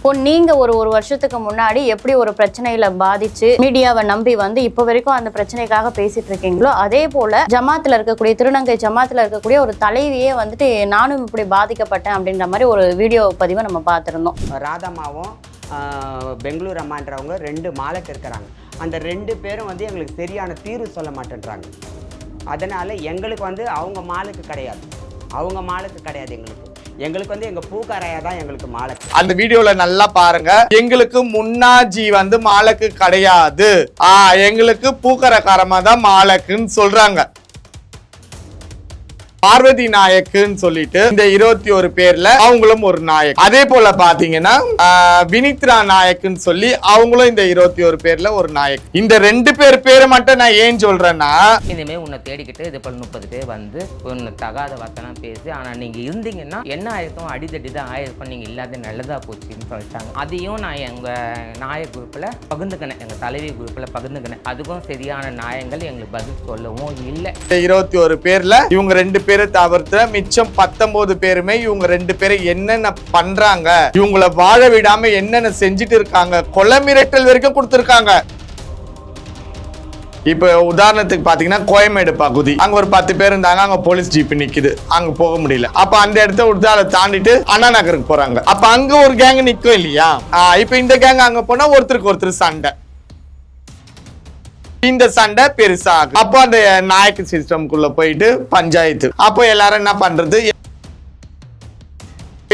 இப்போ நீங்க ஒரு ஒரு வருஷத்துக்கு முன்னாடி எப்படி ஒரு பிரச்சனையில பாதிச்சு மீடியாவை நம்பி வந்து இப்போ வரைக்கும் அந்த பிரச்சனைக்காக பேசிட்டு இருக்கீங்களோ அதே போல ஜமாத்துல இருக்கக்கூடிய திருநங்கை ஜமாத்துல இருக்கக்கூடிய ஒரு தலைவியே வந்துட்டு நானும் இப்படி பாதிக்கப்பட்டேன் அப்படின்ற மாதிரி ஒரு வீடியோ பதிவை நம்ம பார்த்துருந்தோம். ராதம்மாவும் பெங்களூர் அம்மான்றவங்க ரெண்டு மாலைக்கு இருக்கிறாங்க அந்த ரெண்டு பேரும் வந்து எங்களுக்கு சரியான தீர்வு சொல்ல மாட்டேன்றாங்க. அதனால் எங்களுக்கு வந்து அவங்க மாலுக்கு கிடையாது. அவங்க மாலுக்கு கிடையாது எங்களுக்கு. எங்களுக்கு வந்து எங்க பூக்காரையா தான் எங்களுக்கு மாலக்கு. அந்த வீடியோல நல்லா பாருங்க. எங்களுக்கு முன்னாஜி வந்து மாலக்கு கிடையாது. ஆஹ் எங்களுக்கு பூக்கரக்காரமா தான் மாலக்குன்னு சொல்றாங்க. பார்வதி நாயக்குன்னு சொல்லிட்டு இந்த இருபத்தி ஒரு பேர்ல அவங்களும் ஒரு நாயக். அதே போல பாத்தீங்கன்னா வினித்ரா நாயக்குன்னு சொல்லி அவங்களும் இந்த இருபத்தி ஒரு பேர்ல ஒரு நாயக். இந்த ரெண்டு பேர் பேரை மட்டும் நான் ஏன் சொல்றேன்னா இனிமேல் உன்னை தேடிக்கிட்டு இது போல் முப்பது பேர் வந்து உன்னை தகாத வார்த்தைலாம் பேசி ஆனால் நீங்கள் இருந்தீங்கன்னா என்ன ஆயிருக்கும்? அடிதடி தான் ஆயிருக்கும். நீங்கள் இல்லாத நல்லதாக போச்சுன்னு சொல்லிட்டாங்க. அதையும் நான் எங்கள் நாய குரூப்பில் பகிர்ந்துக்கினேன். எங்கள் தலைவி குரூப்பில் பகிர்ந்துக்கினேன். அதுக்கும் சரியான நியாயங்கள் எங்களுக்கு பதில் சொல்லவும் இல்லை. இந்த இருபத்தி ஒரு பேர்ல இவங்க ரெண்டு பேரை தவிர்த்து மிச்சம் பத்தொன்பது பேருமே இவங்க ரெண்டு பேரை என்னென்ன பண்றாங்க? இவங்கள வாழ விடாம என்னென்ன செஞ்சுட்டு இருக்காங்க? கொலை மிரட்டல் வரைக்கும் கொடுத்துருக்காங்க. இப்ப உதாரணத்துக்கு பாத்தீங்கன்னா கோயமேடு பகுதி. அங்க ஒரு பத்து பேர் இருந்தாங்க அங்க போலீஸ் ஜீப் நிக்குது. அங்க போக முடியல. அப்ப அந்த இடத்த விட்டு அதை தாண்டிட்டு அண்ணா நகருக்கு போறாங்க. அப்ப அங்க ஒரு கேங் நிக்கும் இல்லையா? ஆஹ் இப்ப இந்த கேங் அங்க போனா ஒருத்தருக்கு ஒருத்தர் சண்டை. இந்த சண்டை பெருசாகும் அப்போ அந்த நாயக்கு சிஸ்டம்குள்ள போயிட்டு பஞ்சாயத்து. அப்போ எல்லாரும் என்ன பண்றது?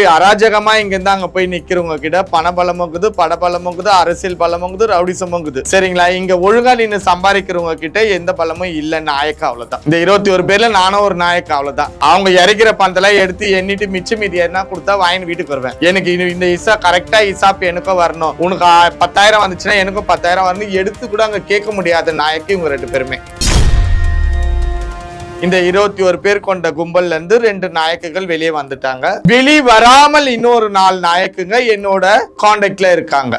அராஜகமா இங்க இருந்து அங்க போய் நிக்கிறவங்க கிட்ட பண பலமும் இருக்குது பட பலமும் இருக்குது அரசியல் பலமும் இருக்குது ரவுடிசமும் சரிங்களா? இங்க ஒழுங்கா நின்று சம்பாதிக்கிறவங்க கிட்ட எந்த பலமும் இல்ல நாயக்கா அவ்வளவுதான். இந்த இருபத்தி ஒரு பேர்ல நானும் ஒரு நாயக்கா அவ்வளவுதான். அவங்க இறக்கிற பந்தெல்லாம் எடுத்து எண்ணிட்டு மிச்சம் மீதி என்ன கொடுத்தா வாங்கி வீட்டுக்கு வருவேன். எனக்கு இந்த இசா கரெக்டா இசாப் எனக்கும் வரணும். உனக்கு பத்தாயிரம் வந்துச்சுன்னா எனக்கும் பத்தாயிரம் வரணும். எடுத்து கூட அங்க கேட்க முடியாத நாயக்கு இவங்க ரெண்டு பேருமே. இந்த இருபத்தி ஒரு பேர் கொண்ட கும்பல்ல இருந்து ரெண்டு நாயக்குகள் வெளியே வந்துட்டாங்க. வெளி வராமல் இன்னொரு நாலு நாயக்குங்க என்னோட கான்டாக்ட்ல இருக்காங்க.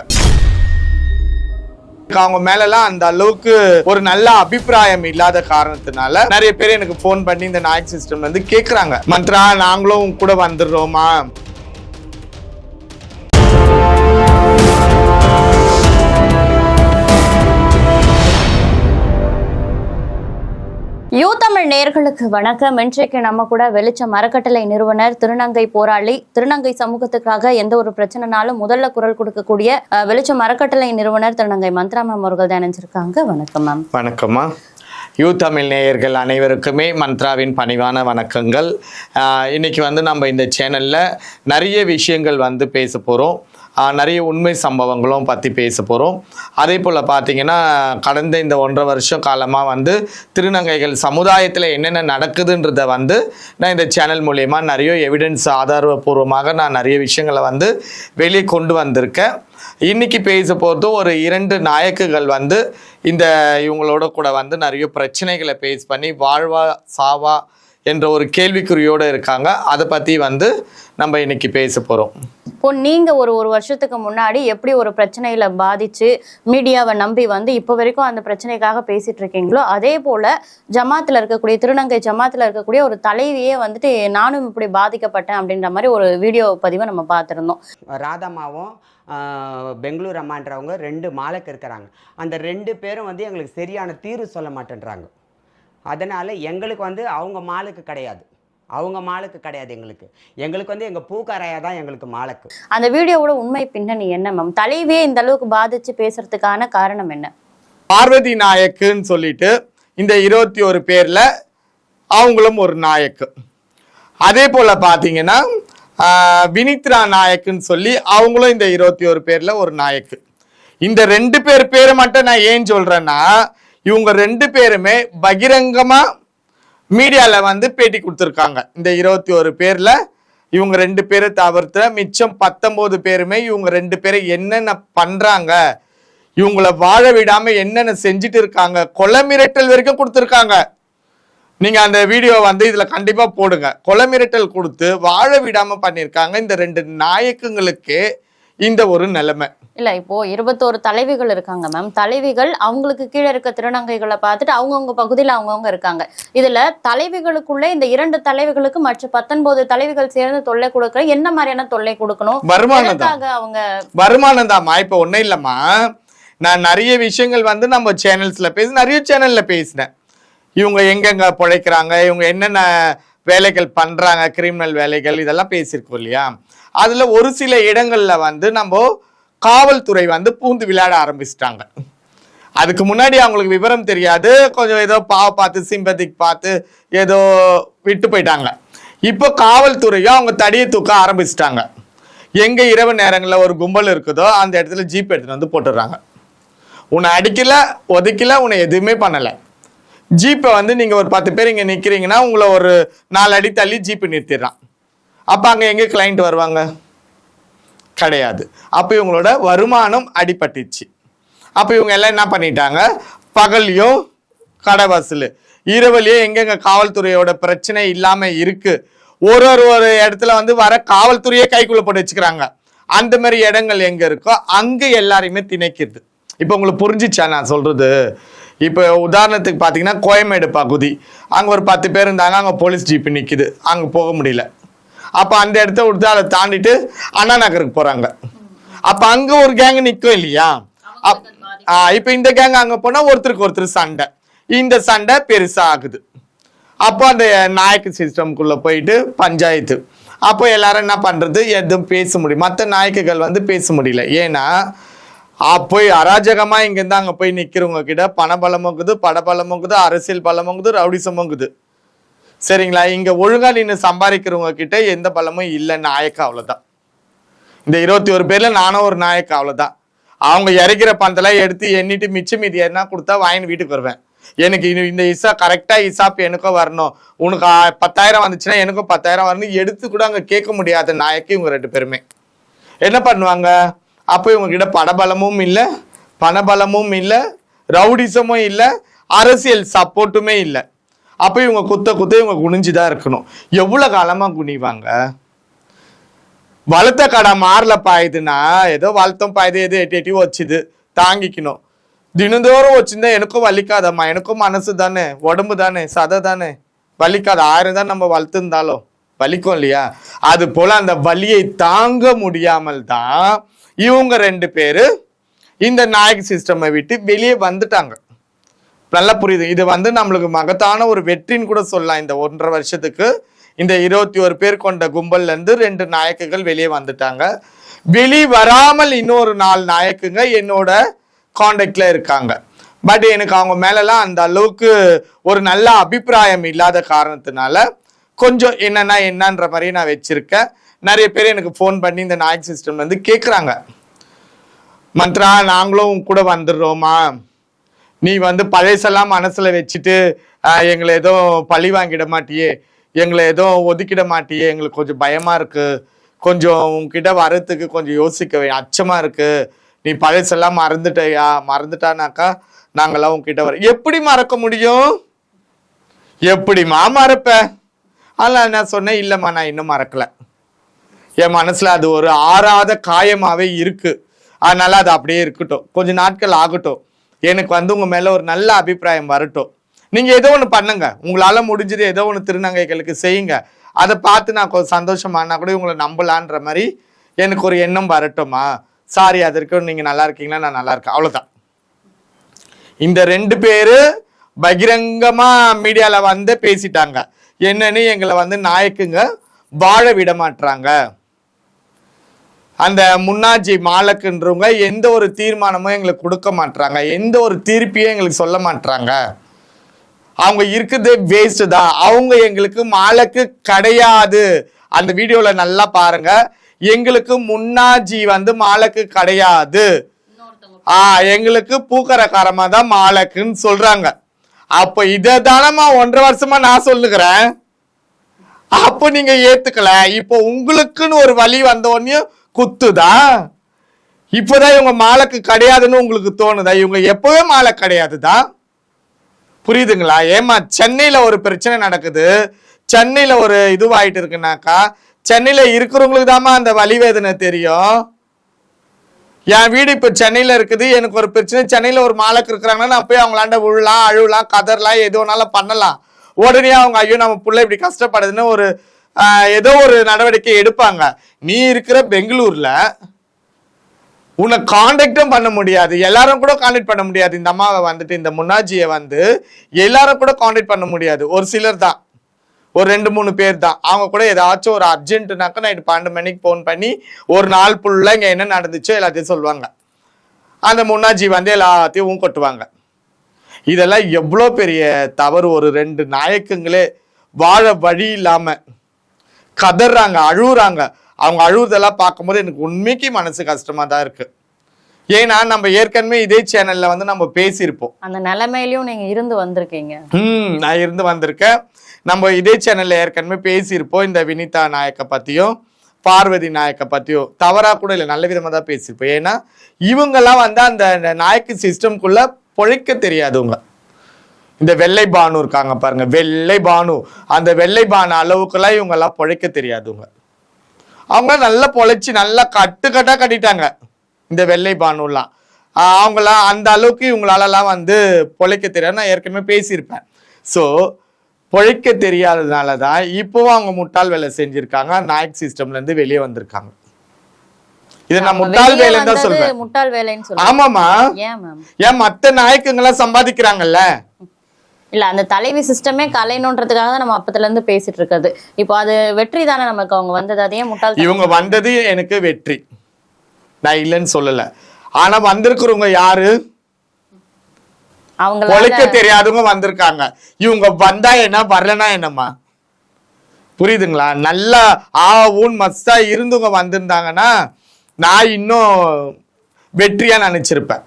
அவங்க மேலலாம் அந்த அளவுக்கு ஒரு நல்ல அபிப்பிராயம் இல்லாத காரணத்தினால நிறைய பேர் எனக்கு ஃபோன் பண்ணி இந்த நாயக் சிஸ்டம் வந்து கேக்குறாங்க. மந்த்ரா நாங்களும் கூட வந்துடுறோமா? யூ தமிழ் நேர்களுக்கு வணக்கம். இன்றைக்கு நம்ம கூட வெளிச்சம் அறக்கட்டளை நிறுவனர் திருநங்கை போராளி திருநங்கை சமூகத்துக்காக எந்த ஒரு பிரச்சனைனாலும் முதல்ல குரல் கொடுக்கக்கூடிய அஹ், வெளிச்சம் அறக்கட்டளை நிறுவனர் திருநங்கை மந்த்ரா மேம் அவர்கள் தான் நினைச்சிருக்காங்க வணக்கம் மேம் வணக்கம்மா யூ தமிழ் நேயர்கள் அனைவருக்குமே மந்த்ராவின் பணிவான வணக்கங்கள். இன்றைக்கி வந்து நம்ம இந்த சேனலில் நிறைய விஷயங்கள் வந்து பேச போகிறோம் நிறைய உண்மை சம்பவங்களும் பற்றி பேச போகிறோம் அதே போல் பார்த்தீங்கன்னா கடந்த இந்த ஒன்றரை வருஷம் காலமாக வந்து திருநங்கைகள் சமுதாயத்தில் என்னென்ன நடக்குதுன்றத வந்து நான் இந்த சேனல் மூலயமா நிறைய எவிடன்ஸ் ஆதாரபூர்வமாக நான் நிறைய விஷயங்களை வந்து வெளியே கொண்டு வந்திருக்கேன். இன்னைக்கு பேச போகிறது ஒரு இரண்டு நாயக்குகள் வந்து இந்த இவங்களோட கூட வந்து நிறைய பிரச்சனைகளை பேஸ் பண்ணி வாழ்வா சாவா என்ற ஒரு கேள்விக்குறியோடு இருக்காங்க. அதை பற்றி வந்து நம்ம இன்னைக்கு பேச போகிறோம் இப்போ நீங்க ஒரு ஒரு வருஷத்துக்கு முன்னாடி எப்படி ஒரு பிரச்சனையில பாதிச்சு மீடியாவை நம்பி வந்து இப்போ வரைக்கும் அந்த பிரச்சனைக்காக பேசிட்டு இருக்கீங்களோ அதே போல ஜமாத்துல இருக்கக்கூடிய திருநங்கை ஜமாத்துல இருக்கக்கூடிய ஒரு தலைவியே வந்துட்டு நானும் இப்படி பாதிக்கப்பட்டேன் அப்படின்ற மாதிரி ஒரு வீடியோ பதிவை நம்ம பார்த்துருந்தோம். ராதம்மாவும் பெங்களூர் அம்மான்றவங்க ரெண்டு மாலைக்கு இருக்கிறாங்க. அந்த ரெண்டு பேரும் வந்து எங்களுக்கு சரியான தீர்வு சொல்ல மாட்டேன்றாங்க. அதனால் எங்களுக்கு வந்து அவங்க மாலுக்கு கிடையாது. அவங்க மாலுக்கு கிடையாது எங்களுக்கு. எங்களுக்கு வந்து எங்கள் பூக்காரையா தான் எங்களுக்கு மாலுக்கு. அந்த வீடியோவோட உண்மை பின்னணி என்ன மேம் தலைவியே இந்த அளவுக்கு பாதிச்சு பேசுறதுக்கான காரணம் என்ன? பார்வதி நாயக்குன்னு சொல்லிட்டு இந்த இருபத்தி ஒரு பேரில் அவங்களும் ஒரு நாயக்கு. அதே போல் பார்த்தீங்கன்னா வினித்ரா நாயக்குன்னு சொல்லி அவங்களும் இந்த இருபத்தி ஒரு பேரில் ஒரு நாயக்கு. இந்த ரெண்டு பேர் பேரை மட்டும் நான் ஏன் சொல்கிறேன்னா இவங்க ரெண்டு பேருமே பகிரங்கமாக மீடியாவில் வந்து பேட்டி கொடுத்துருக்காங்க. இந்த இருபத்தி ஒரு பேரில் இவங்க ரெண்டு பேரை தவிர்த்து மிச்சம் பத்தொம்போது பேருமே இவங்க ரெண்டு பேரை என்னென்ன பண்ணுறாங்க இவங்கள வாழ விடாமல் என்னென்ன செஞ்சுட்டு இருக்காங்க கொலை மிரட்டல் வரைக்கும் கொடுத்துருக்காங்க. நீங்கள் அந்த வீடியோ வந்து இதில் கண்டிப்பாக போடுங்க. கொலை மிரட்டல் கொடுத்து வாழ விடாமல் பண்ணியிருக்காங்க இந்த ரெண்டு நாயக்குங்களுக்கு இந்த ஒரு நிலைமை. இல்ல இப்போ இருபத்தோரு தலைவிகள் இருக்காங்க மேம். தலைவிகள் அவங்களுக்கு கீழே இருக்க திருநங்கைகளை பார்த்துட்டு அவங்கவுங்க பகுதியில அவங்கவுங்க இருக்காங்க. இதுல தலைவிகளுக்குள்ள இந்த இரண்டு தலைவிகளுக்கு மற்ற பத்தொன்பது தலைவிகள் சேர்ந்து தொல்லை கொடுக்குற என்ன மாதிரியான தொல்லை கொடுக்கணும்? வருமானம் அவங்க வருமானம் தான்மா. இப்போ ஒன்றும் இல்லைம்மா. நான் நிறைய விஷயங்கள் வந்து நம்ம சேனல்ஸில் பேசி நிறைய சேனலில் பேசினேன். இவங்க எங்கெங்க பிழைக்கிறாங்க இவங்க என்னென்ன வேலைகள் பண்ணுறாங்க கிரிமினல் வேலைகள் இதெல்லாம் பேசியிருக்கோம் இல்லையா? அதில் ஒரு சில இடங்களில் வந்து நம்ம காவல்துறை வந்து பூந்து விளையாட ஆரம்பிச்சிட்டாங்க. அதுக்கு முன்னாடி அவங்களுக்கு விவரம் தெரியாது. கொஞ்சம் ஏதோ பாவ பார்த்து சிம்பத்திக் பார்த்து ஏதோ விட்டு போயிட்டாங்க. இப்போ காவல்துறையும் அவங்க தடியை தூக்க ஆரம்பிச்சிட்டாங்க. எங்கே இரவு நேரங்களில் ஒரு கும்பல் இருக்குதோ அந்த இடத்துல ஜீப் எடுத்துகிட்டு வந்து போட்டுடுறாங்க. உன்னை அடிக்கல ஒதுக்கல உன்னை எதுவுமே பண்ணலை. ஜீப்பை வந்து நீங்கள் ஒரு பத்து பேர் இங்கே நிற்கிறீங்கன்னா உங்களை ஒரு நாலு அடி தள்ளி ஜீப்பு நிறுத்திடுறான் அப்போ அங்கே எங்கே கிளைண்ட் வருவாங்க? கிடையாது. அப்போ இவங்களோட வருமானம் அடிபட்டுச்சு. அப்போ இவங்க எல்லாம் என்ன பண்ணிட்டாங்க? பகல்லையும் கடை வசூல் இரவுலையும் எங்கெங்க காவல்துறையோட பிரச்சனை இல்லாமல் இருக்குது ஒரு ஒரு ஒரு இடத்துல வந்து வர காவல்துறையே கைக்குள்ள போட்டு வச்சுக்கிறாங்க. அந்த மாதிரி இடங்கள் எங்கே இருக்கோ அங்கே எல்லாரையுமே திணைக்குது இப்போ உங்களுக்கு புரிஞ்சிச்சா நான் சொல்கிறது இப்போ உதாரணத்துக்கு பார்த்தீங்கன்னா கோயமேடு பகுதி. அங்கே ஒரு பத்து பேர் இருந்தாங்க அங்கே போலீஸ் ஜீப்பு நிற்கிது அங்கே போக முடியல. அப்போ அந்த இடத்த விட்டு அதை தாண்டிட்டு அண்ணா நகருக்கு போகிறாங்க அப்போ அங்கே ஒரு கேங்கு நிற்கும் இல்லையா? அப்- ஆ, இப்போ இந்த கேங் அங்கே போனால் ஒருத்தருக்கு ஒருத்தர் சண்டை. இந்த சண்டை பெருசாக ஆகுது. அப்போ அந்த நாயக்கு சிஸ்டம்குள்ளே போயிட்டு பஞ்சாயத்து. அப்போ எல்லாரும் என்ன பண்ணுறது எதுவும் பேச முடியும் மற்ற நாயக்குகள் வந்து பேச முடியல. ஏன்னா போய் அராஜகமாக இங்கேருந்து அங்கே போய் நிற்கிறவங்க கிட்ட பணபலமும் இருக்குது படபலமும் இருக்குது அரசியல் பலமும் இருக்குது ரவுடிசமும் இருக்குது சரிங்களா? இங்கே ஒழுங்கா நின்று சம்பாதிக்கிறவங்க கிட்ட எந்த பலமும் இல்லை நாயக்கா அவ்வளவுதான். இந்த இருபத்தி ஒரு பேர்ல நானும் ஒரு நாயக்கா அவ்வளவுதான். அவங்க இறக்கிற பந்தெல்லாம் எடுத்து எண்ணிட்டு மிச்சம் மீதி என்ன கொடுத்தா வாங்கின்னு வீட்டுக்கு வருவேன். எனக்கு இனி இந்த இசா கரெக்டாக இசாப் எனக்கும் வரணும். உனக்கு பத்தாயிரம் வந்துச்சுன்னா எனக்கும் பத்தாயிரம் வரணும். எடுத்து கூட அங்கே கேட்க முடியாத நாயக்கு இவங்க ரெண்டு பேருமே. என்ன பண்ணுவாங்க? அப்போ இவங்க கிட்ட படபலமும் இல்லை பணபலமும் இல்லை ரவுடிசமும் இல்லை அரசியல் சப்போர்ட்டுமே இல்லை. அப்போ இவங்க குத்த குத்த இவங்க குனிஞ்சு தான் இருக்கணும். எவ்வளோ காலமாக குனிவாங்க? வளர்த்த கடை மாறல பாயுதுன்னா ஏதோ வளர்த்தம் பாயுது ஏதோ எட்டி எட்டி வச்சுது தாங்கிக்கணும். தினந்தோறும் வச்சுருந்தா எனக்கும் வலிக்காதம்மா எனக்கும் மனசு தானே உடம்பு தானே சதை தானே. வலிக்காது ஆயிரம் தான் நம்ம வளர்த்துருந்தாலும் வலிக்கும் இல்லையா? அது போல் அந்த வலியை தாங்க முடியாமல் தான் இவங்க ரெண்டு பேர் இந்த நாயக் சிஸ்டமை விட்டு வெளியே வந்துட்டாங்க. நல்லா புரியுது. இது வந்து நம்மளுக்கு மகத்தான ஒரு வெற்றின்னு கூட சொல்லலாம். இந்த ஒன்றரை வருஷத்துக்கு இந்த இருபத்தி ஒரு பேர் கொண்ட கும்பல்ல இருந்து ரெண்டு நாயக்குகள் வெளியே வந்துட்டாங்க. வெளி வராமல் இன்னொரு நாலு நாயக்குங்க என்னோட காண்டாக்ட்ல இருக்காங்க. பட் எனக்கு அவங்க மேலலாம் அந்த அளவுக்கு ஒரு நல்ல அபிப்பிராயம் இல்லாத காரணத்தினால கொஞ்சம் என்னன்னா என்னன்ற மாதிரி நான் வச்சிருக்கேன். நிறைய பேர் எனக்கு ஃபோன் பண்ணி இந்த நாயக் சிஸ்டம் வந்து கேட்குறாங்க மந்த்ரா நாங்களும் கூட வந்துடுறோமா? நீ வந்து பழசெல்லாம் மனசுல வச்சுட்டு எங்களை எதுவும் பழி வாங்கிட மாட்டியே எங்களை எதுவும் ஒதுக்கிட மாட்டியே எங்களுக்கு கொஞ்சம் பயமா இருக்கு. கொஞ்சம் உங்ககிட்ட வர்றதுக்கு கொஞ்சம் யோசிக்க அச்சமா இருக்கு. நீ பழசெல்லாம் மறந்துட்டயா? மறந்துட்டானாக்கா நாங்கெல்லாம் உங்ககிட்ட வர எப்படி மறக்க முடியும்? எப்படிம்மா மறப்ப? அதெல்லாம் நான் சொன்னேன் இல்லைம்மா நான் இன்னும் மறக்கல. என் மனசுல அது ஒரு ஆறாத காயமாவே இருக்கு. அதனால அது அப்படியே இருக்கட்டும். கொஞ்சம் நாட்கள் ஆகட்டும். எனக்கு வந்து உங்கள் மேலே ஒரு நல்ல அபிப்பிராயம் வரட்டும். நீங்கள் ஏதோ ஒன்று பண்ணுங்க. உங்களால் முடிஞ்சது ஏதோ ஒன்று திருநங்கைகளுக்கு செய்யுங்க. அதை பார்த்து நான் கொஞ்சம் சந்தோஷமானா கூட உங்களை நம்பலான்ற மாதிரி எனக்கு ஒரு எண்ணம் வரட்டுமா சாரி அதற்கு நீங்கள் நல்லா இருக்கீங்களா? நான் நல்லா இருக்கேன். அவ்வளோதான் இந்த ரெண்டு பேர் பகிரங்கமாக மீடியாவில் வந்து பேசிட்டாங்க. என்னன்னு எங்களை வந்து நாயக்குங்க வாழ விட மாட்டுறாங்க அந்த முன்னாஜி மாலக்குன்றவங்க எந்த ஒரு தீர்மானமும் எங்களுக்கு கொடுக்க மாட்டுறாங்க எந்த ஒரு தீர்ப்பையும் எங்களுக்கு சொல்ல மாட்டுறாங்க அவங்க இருக்குது வேஸ்ட் தான். அவங்க எங்களுக்கு மாலக்கு கிடையாது. அந்த வீடியோவில் நல்லா பாருங்க. எங்களுக்கு முன்னாஜி வந்து மாலக்கு கிடையாது. ஆ எங்களுக்கு பூக்கரக்காரமா தான் மாலக்குன்னு சொல்றாங்க. அப்போ இதை தானம்மா ஒன்றரை வருஷமா நான் சொல்லுகிறேன். அப்போ நீங்க ஏத்துக்கல. இப்போ உங்களுக்குன்னு ஒரு வழி வந்த உடனே குத்துதா? இப்போதான் இவங்க மாலைக்கு கிடையாதுன்னு உங்களுக்கு தோணுதா? இவங்க எப்பவே மாலை கிடையாதுதா? புரியுதுங்களா? ஏமா சென்னையில் ஒரு பிரச்சனை நடக்குது. சென்னையில் ஒரு இதுவாயிட்டு இருக்குனாக்கா சென்னையில் இருக்கிறவங்களுக்கு தாம்மா அந்த வலி வேதனை தெரியும். என் வீடு இப்போ சென்னையில் இருக்குது. எனக்கு ஒரு பிரச்சனை. சென்னையில் ஒரு மாலைக்கு இருக்கிறாங்கன்னா நான் போய் அவங்களாண்ட விழலாம் அழுவலாம் கதறலாம் எது வேணாலும் பண்ணலாம். உடனே அவங்க ஐயோ நம்ம பிள்ளை இப்படி கஷ்டப்படுதுன்னு ஒரு ஏதோ ஒரு நடவடிக்கை எடுப்பாங்க. நீ இருக்கிற பெங்களூர்ல உன்னை காண்டாக்டும் பண்ண முடியாது. எல்லாரும் கூட காண்டாக்ட் பண்ண முடியாது. இந்த அம்மாவை வந்துட்டு இந்த முன்னாஜியை வந்து எல்லாரும் கூட காண்டாக்ட் பண்ண முடியாது. ஒரு சிலர் தான். ஒரு ரெண்டு மூணு பேர் தான். அவங்க கூட ஏதாச்சும் ஒரு அர்ஜென்ட்னாக்கா நைட்டு பன்னெண்டு மணிக்கு ஃபோன் பண்ணி ஒரு நாள் ஃபுல்லாக இங்கே என்ன நடந்துச்சோ எல்லாத்தையும் சொல்லுவாங்க. அந்த முன்னாஜி வந்து எல்லாத்தையும் ஊங்கொட்டுவாங்க இதெல்லாம் எவ்வளோ பெரிய தவறு. ஒரு ரெண்டு நாயக்கங்களே வாழ வழி இல்லாமல் கதறாங்க அழுகுறாங்க. அவங்க அழுகுறதெல்லாம் பார்க்கும்போது எனக்கு உண்மைக்கு மனசு கஷ்டமா தான் இருக்கு. ஏன்னா நம்ம ஏற்கனவே இதே சேனல்ல வந்து நம்ம பேசியிருப்போம். அந்த நிலைமையிலயும் நீங்க இருந்து வந்திருக்கீங்க. ம் நான் இருந்து வந்திருக்கேன். நம்ம இதே சேனல்ல ஏற்கனவே பேசியிருப்போம். இந்த வினிதா நாயக்க பத்தியும் பார்வதி நாயக்க பத்தியும். தவறா கூட இல்லை நல்ல விதமா தான் பேசியிருப்போம். ஏன்னா இவங்கெல்லாம் வந்து அந்த அந்த நாயக்கு சிஸ்டம்குள்ள பொழைக்க தெரியாதவங்க. இந்த வெள்ளை பானு இருக்காங்க பாருங்க வெள்ளை பானு. அந்த வெள்ளை பானு அளவுக்குலாம் இவங்கெல்லாம் பொழைக்க தெரியாதவங்க. அவங்க நல்லா பொழைச்சி நல்லா கட்டு கட்டா கட்டிட்டாங்க. இந்த வெள்ளை பானுலாம் ஆஹ் அவங்களாம் அந்த அளவுக்கு இவங்களாலலாம் வந்து பொழைக்க தெரியாது. நான் ஏற்கனவே பேசியிருப்பேன். ஸோ பொழைக்க தெரியாததுனால தான் இப்போவும் அவங்க முட்டாள் வேலை செஞ்சிருக்காங்க. நாயக் சிஸ்டம்ல இருந்து வெளியே வந்திருக்காங்க. இதை நான் முட்டாள் வேலைன்னு தான் சொல்வேன். முட்டாள் வேலைன்னு ஆமாமா ஏன் மத்த நாயக்குங்கெல்லாம் சம்பாதிக்கிறாங்கல்ல? இல்ல அந்த தலைவி சிஸ்டமே கலையணுன்றதுக்காக தான் நம்ம அப்பத்துல இருந்து பேசிட்டு இருக்கிறது. இப்போ அது வெற்றி தானே நமக்கு அவங்க வந்தது அதே முட்டாள் இவங்க வந்தது எனக்கு வெற்றி. நான் இல்லைன்னு சொல்லல. ஆனா வந்திருக்கிறவங்க யாரு? அவங்களால பொழைக்க தெரியாதவங்க வந்திருக்காங்க. இவங்க வந்தா என்ன வரலனா என்னம்மா? புரியுதுங்களா? நல்லா ஆ ஊன் மஸ்தா இருந்தவங்க வந்திருந்தாங்கன்னா நான் இன்னும் வெற்றியா நினைச்சிருப்பேன்.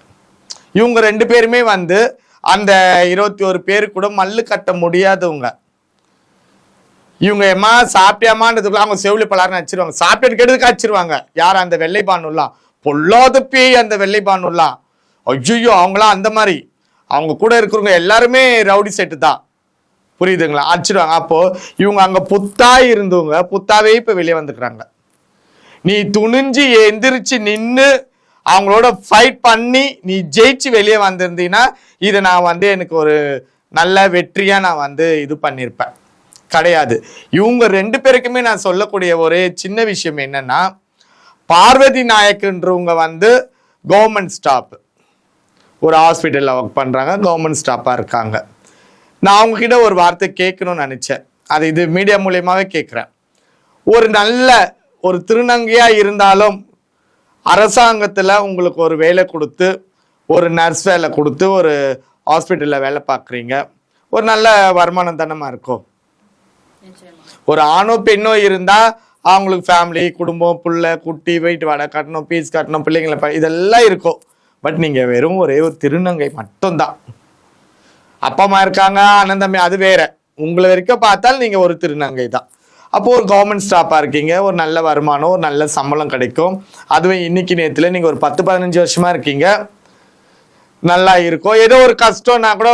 இவங்க ரெண்டு பேருமே வந்து அந்த இருபத்தி ஒரு பேர் கூட மல்லு கட்ட முடியாதவங்க. இவங்க எம்மா சாப்பிட்டியாமான்றதுக்குள்ள அவங்க செவிலி பலாருன்னு அடிச்சிருவாங்க. சாப்பிட்டு கேட்டதுக்கு வச்சிருவாங்க யார் அந்த வெள்ளை பானுலாம் பொல்லாத பேய் அந்த வெள்ளை பானுலாம் ஐயோ அவங்களாம் அந்த மாதிரி. அவங்க கூட இருக்கிறவங்க எல்லாருமே ரவுடி செட்டு தான். புரியுதுங்களா? அடிச்சிடுவாங்க அப்போ இவங்க அங்க புத்தா இருந்தவங்க புத்தாவே இப்ப வெளியே வந்துக்கிறாங்க. நீ துணிஞ்சு எந்திரிச்சு நின்று அவங்களோட ஃபைட் பண்ணி நீ ஜெயிச்சு வெளியே வந்திருந்தீங்கன்னா இதை நான் வந்து எனக்கு ஒரு நல்ல வெற்றியாக நான் வந்து இது பண்ணியிருப்பேன் கிடையாது. இவங்க ரெண்டு பேருக்குமே நான் சொல்லக்கூடிய ஒரே சின்ன விஷயம் என்னன்னா பார்வதி நாயக்குன்றவங்க வந்து கவர்மெண்ட் ஸ்டாப் ஒரு ஹாஸ்பிட்டலில் ஒர்க் பண்ணுறாங்க கவர்மெண்ட் ஸ்டாஃபாக இருக்காங்க. நான் அவங்கக்கிட்ட ஒரு வார்த்தை கேட்கணும்னு நினச்சேன். அது இது மீடியா மூலியமாகவே கேட்குறேன். ஒரு நல்ல ஒரு திருநங்கையாக இருந்தாலும் அரசாங்கத்தில் உங்களுக்கு ஒரு வேலை கொடுத்து ஒரு நர்ஸ் வேலை கொடுத்து ஒரு ஹாஸ்பிட்டலில் வேலை பார்க்குறீங்க. ஒரு நல்ல வருமானம் தானமாக இருக்கும். ஒரு ஆணோ பெண்ணோ இருந்தால் அவங்களுக்கு ஃபேமிலி குடும்பம் பிள்ளை குட்டி வெயிட் வாடகை கட்டணும் பீஸ் கட்டணும் பிள்ளைங்களை இதெல்லாம் இருக்கும். பட் நீங்கள் வெறும் ஒரே ஒரு திருநங்கை மட்டும்தான். அப்பா அம்மா இருக்காங்க அண்ணன் தம்பி அது வேற. உங்களை வரைக்கும் பார்த்தால் நீங்கள் ஒரு திருநங்கை தான். அப்போ ஒரு கவர்மெண்ட் ஸ்டாஃபாக இருக்கீங்க ஒரு நல்ல வருமானம் ஒரு நல்ல சம்பளம் கிடைக்கும். அதுவும் இன்னைக்கு நேரத்தில் நீங்கள் ஒரு பத்து பதினஞ்சு வருஷமா இருக்கீங்க. நல்லா இருக்கும். ஏதோ ஒரு கஷ்டம்னா கூட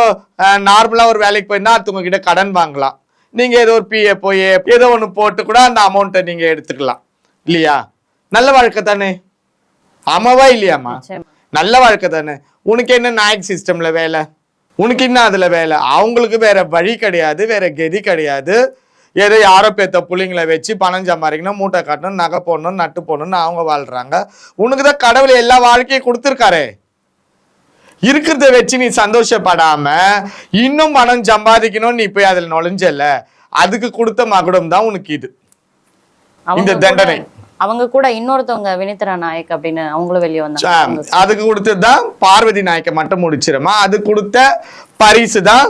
நார்மலாக ஒரு வேலைக்கு போயிருந்தா அடுத்தவங்க கிட்ட கடன் வாங்கலாம். நீங்கள் ஏதோ ஒரு பிஎஃப் போய் ஏதோ ஒன்று போட்டு கூட அந்த அமௌண்ட்டை நீங்கள் எடுத்துக்கலாம். இல்லையா? நல்ல வாழ்க்கை தானே? ஆமாவா இல்லையாம்மா. நல்ல வாழ்க்கை தானே? உனக்கு என்ன நாயக் சிஸ்டம்ல வேலை? உனக்கு என்ன அதுல வேலை? அவங்களுக்கு வேற வழி கிடையாது வேற கதி கிடையாது. ஏதோ யாரோ பேத்த புள்ளைங்களை வச்சு பணம் சம்பாதிக்கணும் மூட்டை காட்டணும் நகை போடணும் நட்டு போடணும்னு அவங்க வாழ்றாங்க. உனக்கு தான் கடவுள் எல்லா வாழ்க்கையும் கொடுத்துருக்காரே. இருக்கிறத வச்சு நீ சந்தோஷப்படாம இன்னும் பணம் சம்பாதிக்கணும்னு நீ போய் அதுல நுழைஞ்சல அதுக்கு கொடுத்த மகுடம் தான் உனக்கு இது. இந்த தண்டனை. அவங்க கூட இன்னொருத்தவங்க வினித்ரா நாயக் அப்படின்னு அவங்களும் வெளியே வந்தாங்க. அதுக்கு கொடுத்தது தான் பார்வதி நாயக்க மட்டும் முடிச்சிருமா? அது கொடுத்த பரிசு தான்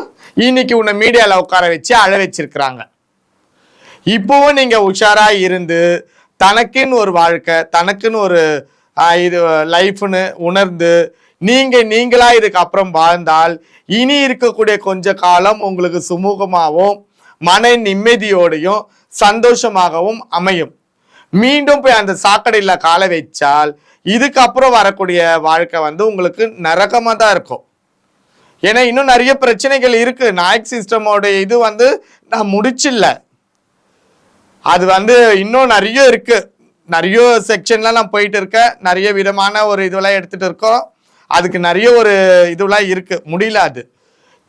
இன்னைக்கு உன்னை மீடியால உட்கார வச்சு அழ வச்சிருக்கிறாங்க. இப்போவும் நீங்க உஷாரா இருந்து தனக்குன்னு ஒரு வாழ்க்கை தனக்குன்னு ஒரு இது லைஃப்னு உணர்ந்து நீங்க நீங்களா இதுக்கு அப்புறம் வாழ்ந்தால் இனி இருக்கக்கூடிய கொஞ்ச காலம் உங்களுக்கு சுமூகமாகவும் மன நிம்மதியோடையும் சந்தோஷமாகவும் அமையும். மீண்டும் போய் அந்த சாக்கடையில் காலை வச்சால் இதுக்கப்புறம் வரக்கூடிய வாழ்க்கை வந்து உங்களுக்கு நரகமாக தான் இருக்கும். ஏன்னா இன்னும் நிறைய பிரச்சனைகள் இருக்கு. நாயக் சிஸ்டமோடைய இது வந்து நான் முடிச்சில்லை. அது வந்து இன்னும் நிறைய இருக்கு. நிறைய செக்ஷன்லாம் நான் போயிட்டு இருக்கேன். நிறைய விதமான ஒரு இதுவெல்லாம் எடுத்துட்டு இருக்கோம். அதுக்கு நிறைய ஒரு இதுவெல்லாம் இருக்கு. முடியல அது.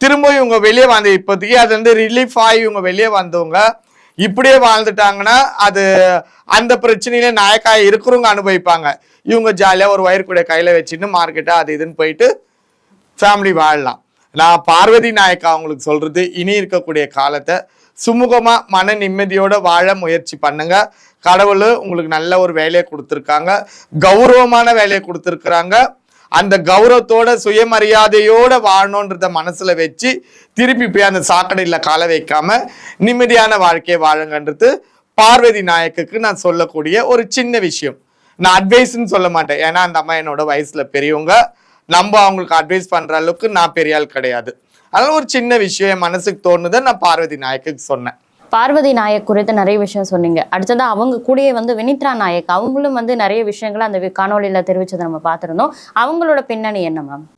திரும்ப இவங்க வெளியே வந்து இப்போதைக்கு அது வந்து ரிலீஃப் ஆகி இவங்க வெளியே வந்தவங்க இப்படியே வாழ்ந்துட்டாங்கன்னா அது அந்த பிரச்சனையில நாயக்காய் இருக்கிறவங்க அனுபவிப்பாங்க. இவங்க ஜாலியாக ஒரு வயிறு கூட கையில் வச்சுட்டு மார்க்கெட்டாக அது இதுன்னு போயிட்டு ஃபேமிலி வாழலாம். நான் பார்வதி நாயக்கா அவங்களுக்கு சொல்கிறது இனி இருக்கக்கூடிய காலத்தை சுமூகமாக மன நிம்மதியோட வாழ முயற்சி பண்ணுங்க. கடவுள் உங்களுக்கு நல்ல ஒரு வேலையை கொடுத்துருக்காங்க. கௌரவமான வேலையை கொடுத்துருக்குறாங்க. அந்த கௌரவத்தோட சுயமரியாதையோட வாழணுன்றத மனசுல வச்சு திருப்பி போய் அந்த சாக்கடையில் கால வைக்காம நிம்மதியான வாழ்க்கையை வாழுங்கன்றது பார்வதி நாயக்குக்கு நான் சொல்லக்கூடிய ஒரு சின்ன விஷயம். நான் அட்வைஸ்ன்னு சொல்ல மாட்டேன். ஏன்னா அந்த அம்மா என்னோட வயசுல பெரியவங்க. நம்ம அவங்களுக்கு அட்வைஸ் பண்ற அளவுக்கு நான் பெரிய ஆள் கிடையாது. அதனால ஒரு சின்ன விஷயம் என் மனசுக்கு தோணுதை நான் பார்வதி நாயக்குக்கு சொன்னேன். பார்வதி நாயக் குறித்து நிறைய விஷயம் சொன்னீங்க. அடுத்ததா அவங்க கூடயே வந்து வினித்ரா நாயக் அவங்களும் வந்து நிறைய விஷயங்களை அந்த வி- தெரிவிச்சதை நம்ம பார்த்துருந்தோம். அவங்களோட பின்னணி என்ன மேம்